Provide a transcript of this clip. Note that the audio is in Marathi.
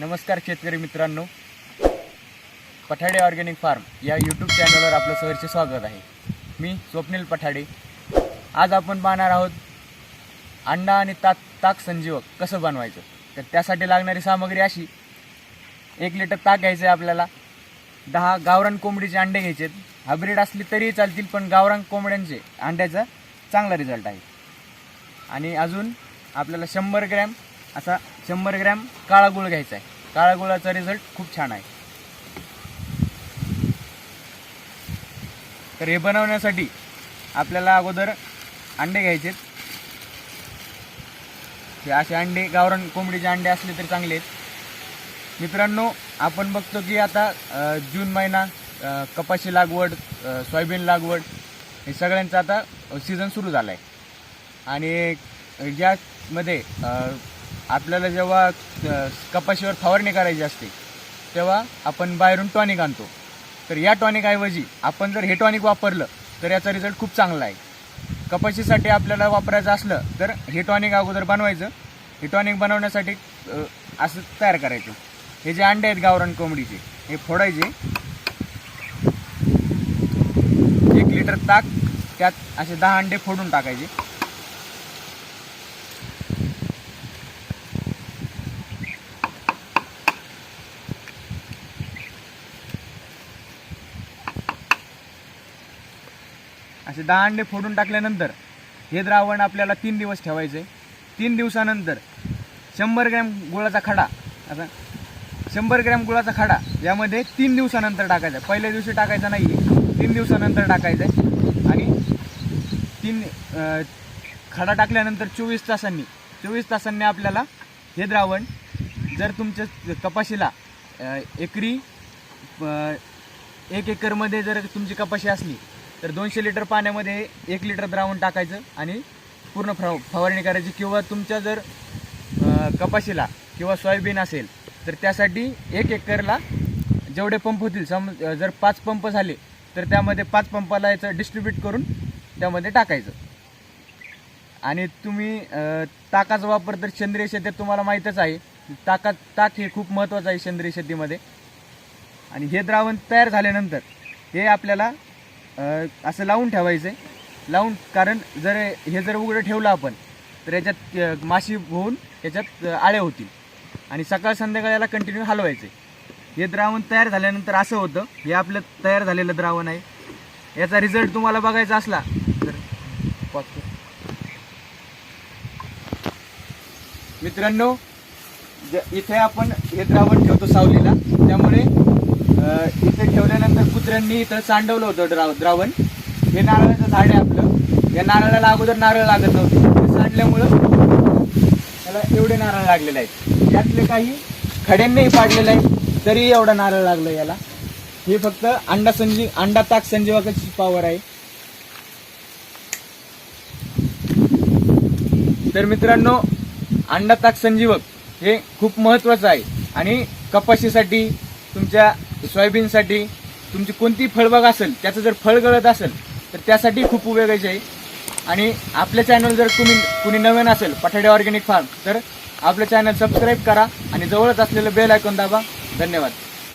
नमस्कार शेतकरी मित्रांनो. पठाडे ऑर्गॅनिक फार्म या यूट्यूब चॅनलवर आपलं सहर्ष स्वागत आहे. मी स्वप्नील पठाडे. आज आपण पाहणार आहोत अंडा आणि ताक ताक संजीवक कसं बनवायचं? तर त्यासाठी लागणारी सामग्री अशी. एक लिटर ताक घ्यायचं आहे आपल्याला. दहा गावरान कोंबडीचे अंडे घ्यायचे आहेत हायब्रिड असली तरीही चालतील पण गावरान कोंबड्यांचे अंड्याचा चांगला रिझल्ट आहे. आणि अजून आपल्याला शंभर ग्रॅम असा शंभर ग्रॅम काळा गुळ घ्यायचा आहे. काळा गुळाचा रिझल्ट खूप छान आहे. तर हे बनवण्यासाठी आपल्याला अगोदर अंडे घ्यायचे हे असे अंडे गावरण कोंबडीचे अंडे असले तरी चांगले आहेत. मित्रांनो आपण बघतो की आता जून महिना कपाशी लागवड सोयाबीन लागवड हे सगळ्यांचा आता सीझन सुरू झाला आहे आणि ज्यामध्ये आपल्याला जेव्हा कपाशीवर फवारणी करायची असते तेव्हा आपण बाहेरून टॉनिक आणतो. तर या टॉनिकऐवजी आपण जर हे टॉनिक वापरलं तर याचा रिझल्ट खूप चांगला आहे. कपाशीसाठी आपल्याला वापरायचं असलं तर हे टॉनिक अगोदर बनवायचं. हे टॉनिक बनवण्यासाठी असं तयार करायचं. हे जे अंडे आहेत गावरान कोंबडीचे हे फोडायचे. एक लिटर ताक त्यात असे दहा अंडे फोडून टाकायचे. असे दहा अंडे फोडून टाकल्यानंतर हे द्रावण आपल्याला तीन दिवस ठेवायचं. आहे तीन दिवसानंतर शंभर ग्रॅम गुळाचा खडा आता शंभर ग्रॅम गुळाचा खडा यामध्ये तीन दिवसानंतर टाकायचा. आहे. पहिल्या दिवशी टाकायचा नाही तीन दिवसानंतर टाकायचा आहे. आणि तीन खडा टाकल्यानंतर चोवीस तासांनी चोवीस तासांनी आपल्याला हे द्रावण जर तुमच्या कपाशीला एकरी एक एकरमध्ये जर तुमची कपाशी असली तर दोनशे लिटर पाण्यामध्ये एक लिटर द्रावण टाकायचं आणि पूर्ण फव फवारणी करायची. किंवा तुमच्या जर कपाशीला किंवा सोयाबीन असेल तर त्यासाठी एक एकरला जेवढे पंप होतील सम जर पाच पंप झाले तर त्यामध्ये पाच पंपाला याचं डिस्ट्रीब्यूट करून त्यामध्ये टाकायचं. आणि तुम्ही ताकाचा वापर तर सेंद्रिय शेतीत तुम्हाला माहीतच आहे. ताकात ताक हे खूप महत्त्वाचं आहे सेंद्रिय शेतीमध्ये. आणि हे द्रावण तयार झाल्यानंतर हे आपल्याला असं लावून ठेवायचं आहे लावून कारण जर हे जर उघडं ठेवलं आपण तर याच्यात माशी होऊन याच्यात आळ्या आळे होतील. आणि सकाळ संध्याकाळ याला कंटिन्यू हलवायचे हे द्रावण तयार झाल्यानंतर असं होतं हे आपलं तयार झालेलं द्रावण आहे. याचा रिझल्ट तुम्हाला बघायचा असला तर मित्रांनो ज इथे आपण हे द्रावण ठेवतो सावलीला. त्यामुळे इथे ठेवल्यानंतर कुत्र्यांनी इथं सांडवलं होतं द्राव द्रावण. हे नारळाचं झाड आहे आपलं. या नारळाला अगोदर नारळ लागत नव्हते. सांडल्यामुळं त्याला एवढे नारळ लागलेले आहेत. यातले काही खड्यांनीही पाडलेले आहे तरी एवढा नारळ लागलं याला. हे फक्त अंडा संजी अंडा ताक संजीवाकाची पॉवर आहे. तर मित्रांनो अंडा ताक संजीवक हे खूप महत्त्वाचं आहे. आणि कपाशीसाठी तुमच्या सोयाबीनसाठी तुमची कोणती फळबाग असेल त्याचं जर फळ गळत असेल तर त्यासाठी खूप उपयोगाचे आहे. आणि आपल्या चॅनल जर तुम्ही कुणी नवीन असेल पठाडे ऑर्गॅनिक फार्म तर आपलं चॅनल सबस्क्राईब करा आणि जवळच असलेलं बेल ऐकून दाबा. धन्यवाद.